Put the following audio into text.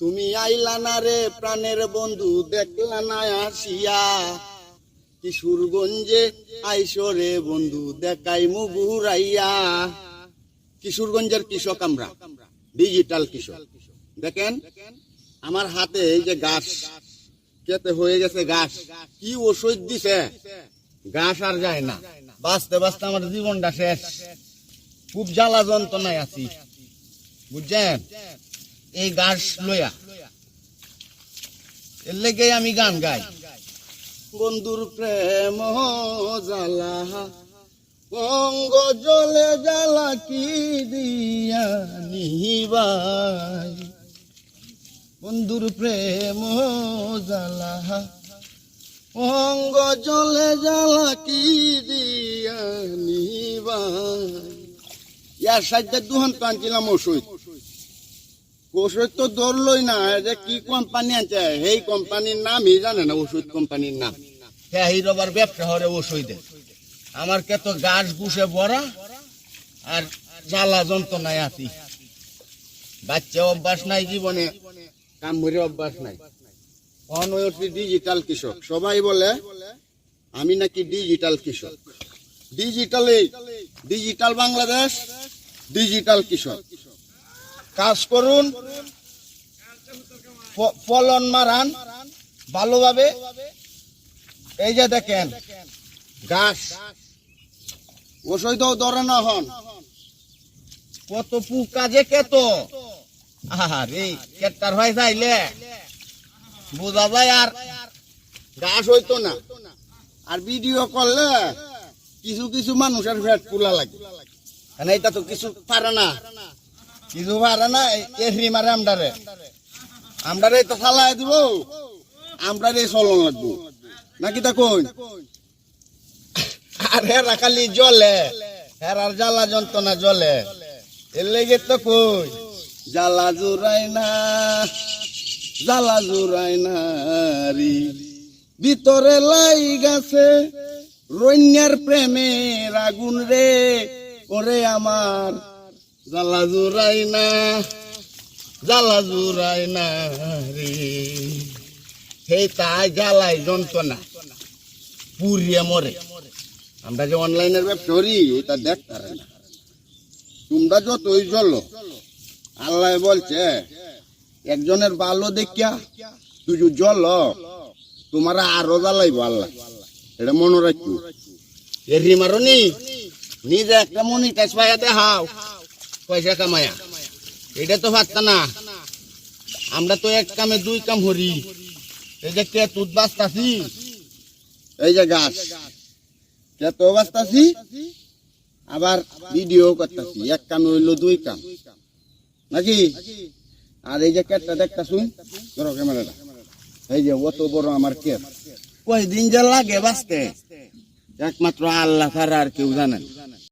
তুমি আইলা না রে প্রাণের বন্ধু, দেখলা না আসিয়া। কিশোরগঞ্জে আইসরে বন্ধু, দেখাই মুগুরাইয়া কিশোরগঞ্জের কৃষক আমরা ডিজিটাল কৃষক। দেখেন, আমার হাতে এই যে গাছ কেতে হয়ে গেছে গাছ কি ওষুধ দিছে? গাছ আর যায় না। বাঁচতে বাঁচতে আমার জীবনটা শেষ। খুব জ্বালা যন্ত্রণায় আছি। বুঝছেন? এই গাছ লইয়া। এর লেগে আমি গান গাই। বন্ধুর প্রেম জ্বালা অঙ্গ জলে জ্বালা কি দিয়া নিবাই? বন্ধুর প্রেম জ্বালা অঙ্গ জলে জ্বালা কি দিয়া নিবাই? ইয়ার সাইডে দুহন টানছিলাম ওষুধ ওষুধ তো ধরলই না যে কি কোম্পানি আছে এই কোম্পানির নামই জানে না ওষুধ কোম্পানির নাম। হ্যাঁ এই রবার ব্যবসা হরে ওষুধে আমার কে তো গাছ গুছে বড়া আর জ্বালা যন্ত্রণায় আছি। বাচ্চা অভ্যাস নাই জীবনে কাম করে অভ্যাস নাই। অনয়সী ডিজিটাল কৃষক। সবাই বলে আমি নাকি ডিজিটাল কৃষক। ডিজিটাল ডিজিটাল বাংলাদেশ ডিজিটাল কৃষক। কাজ করুন ফলন মারান ভালোভাবে। এই যে দেখেন, গাছ। ওষুধ ধরে না হন। কত পোকা যে কেত। আরে কেটার হয় চাইলে বোঝা যায় আর গাছ হইতো না। আর ভিডিও করলে কিছু কিছু মানুষের ফ্যাট কুলা লাগে। কারণ এটা তো কিছু পারে না। কিছু না মারে তো নাকি তা কই? আর হেরা খালি জ্বালা। যন্ত্রণা জলে এর লেগে তো কই? জ্বালা জুড়াই না, জ্বালা জুড়াই ভিতরে লাই গেছে, রন্যার প্রেমের আগুন রে। ওরে আমার জ্বালা জুড়াই না, জ্বালা জুড়াই না রে। সেই তাই জ্বালাই যন্ত্রণা পুরিয়ে মরে। আমরা যে অনলাইনের ব্যবসা করি, এটা দেখতে না। তোমরা যতই চলো আল্লাহ বলছে, একজনের ভালো দেখিয়া তুই জল তোমার আরও জ্বালাইব আল্লাহ। এটা মনে রাখব এরি মারনি নিজে একটা মনিটাইজ পাইয়া দেখাও। পয়সা কামায়া। এটা তো পারত না। আমরা তো এক কামে দুই কাম হরি এই যে কে তুত বাঁচতাছি। এই যে গাছ। কে তো বাঁচতাছি। আবার ভিডিও করতেছি। এক কাম হইল দুই কাম। নাকি? আর এই যে কেটটা দেখতা শুন ধরো ক্যামেরাটা। এই যে অত বড় আমার কেট কয়দিন যে লাগে বাঁচতে। একমাত্র আল্লাহ ছাড়া আর কেউ জানেন।